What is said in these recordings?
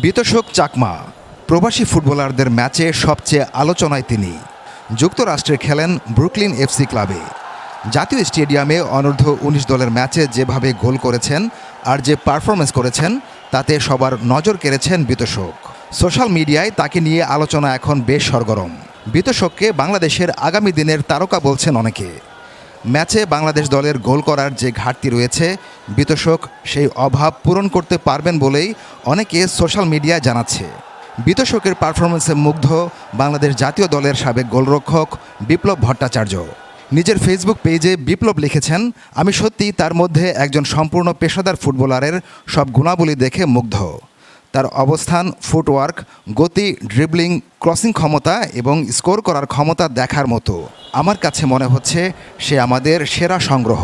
বিতোষক চাকমা, প্রবাসী ফুটবলারদের ম্যাচে সবচেয়ে আলোচনায় তিনি। যুক্তরাষ্ট্রে খেলেন ব্রুকলিন এফসি ক্লাবে। জাতীয় স্টেডিয়ামে অনূর্ধ্ব উনিশ দলের ম্যাচে যেভাবে গোল করেছেন আর যে পারফরমেন্স করেছেন, তাতে সবার নজর কেড়েছেন বিতোষক সোশ্যাল মিডিয়ায় তাকে নিয়ে আলোচনা এখন বেশ সরগরম। বিতোষককে বাংলাদেশের আগামী দিনের তারকা বলছেন অনেকে। ম্যাচে বাংলাদেশ দলের গোল করার যে ঘাটতি রয়েছে বিতোষক সেই অভাব পূরণ করতে পারবেন বলেই অনেকে সোশ্যাল মিডিয়ায় জানাচ্ছে। বিতোষকের পারফরমেন্সে মুগ্ধ বাংলাদেশ জাতীয় দলের সাবেক গোলরক্ষক বিপ্লব ভট্টাচার্য। নিজের ফেসবুক পেজে বিপ্লব লিখেছেন, আমি সত্যি তার মধ্যে একজন সম্পূর্ণ পেশাদার ফুটবলারের সব গুণাবলী দেখে মুগ্ধ। তার অবস্থান, ফুটওয়ার্ক, গতি ড্রিবলিং ক্রসিং ক্ষমতা এবং স্কোর করার ক্ষমতা দেখার মতো। আমার কাছে মনে হচ্ছে সে আমাদের সেরা সংগ্রহ।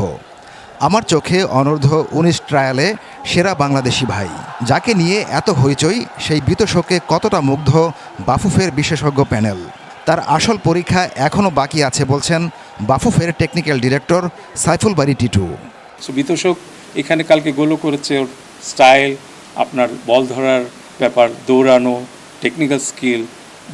আমার চোখে অনূর্ধ্ব উনিশ ট্রায়ালে সেরা বাংলাদেশি ভাই। যাকে নিয়ে এত হইচই, সেই বিতশোকে কতটা মুগ্ধ বাফুফের বিশেষজ্ঞ প্যানেল। তার আসল পরীক্ষা এখনও বাকি আছে বলছেন বাফুফের টেকনিক্যাল ডিরেক্টর সাইফুল বাড়ি টিটু। বিতোষক এখানে কালকে গোলও করেছে ওর স্টাইল, আপনার বল ধরার ব্যাপার, দৌড়ানো টেকনিক্যাল স্কিল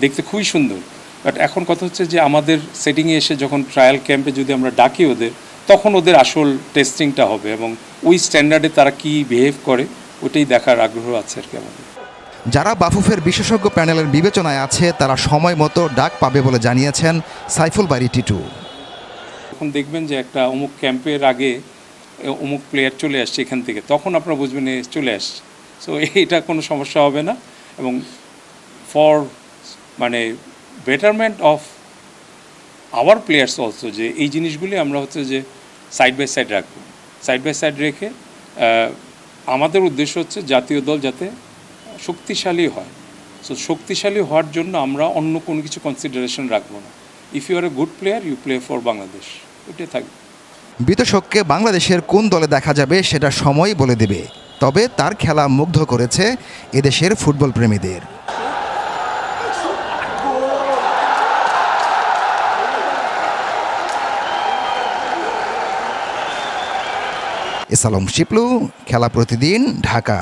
দেখতে খুবই সুন্দর। বাট এখন কথা হচ্ছে যে আমাদের সেটিংয়ে এসে যখন ট্রায়াল ক্যাম্পে যদি আমরা ডাকি ওদের তখন ওদের আসল টেস্টিংটা হবে এবং ওই স্ট্যান্ডার্ডে তারা কি বিহেভ করে ওটাই দেখার আগ্রহ আছে আর কি আমাদের। যারা বাফুফের বিশেষজ্ঞ প্যানেলের বিবেচনায় আছে তারা সময় মতো ডাক পাবে বলে জানিয়েছেন সাইফুল বাড়ি টিটু। এখন দেখবেন যে একটা অমুক ক্যাম্পের আগে অমুক প্লেয়ার চলে আসছে এখান থেকে তখন আপনারা বুঝবেন এ চলে আসছে। সো এটা কোনো সমস্যা হবে না এবং ফর মানে betterment of our players also যে এই জিনিসগুলি আমরা হচ্ছে যে সাইড বাই সাইড রাখব। সাইড বাই সাইড রেখে আমাদের উদ্দেশ্য হচ্ছে জাতীয় দল যাতে শক্তিশালী হয়। সো শক্তিশালী হওয়ার জন্য আমরা অন্য কোনো কিছু কনসিডারেশন রাখব না। If you are a good player you play for Bangladesh ওইটাই থাকবে বিতশককে বাংলাদেশের কোন দলে দেখা যাবে সেটা সময় বলে দেবে। তবে তার খেলা মুগ্ধ করেছে এদেশের ফুটবল প্রেমীদের এসালম শিপলু খেলা প্রতিদিন ঢাকা।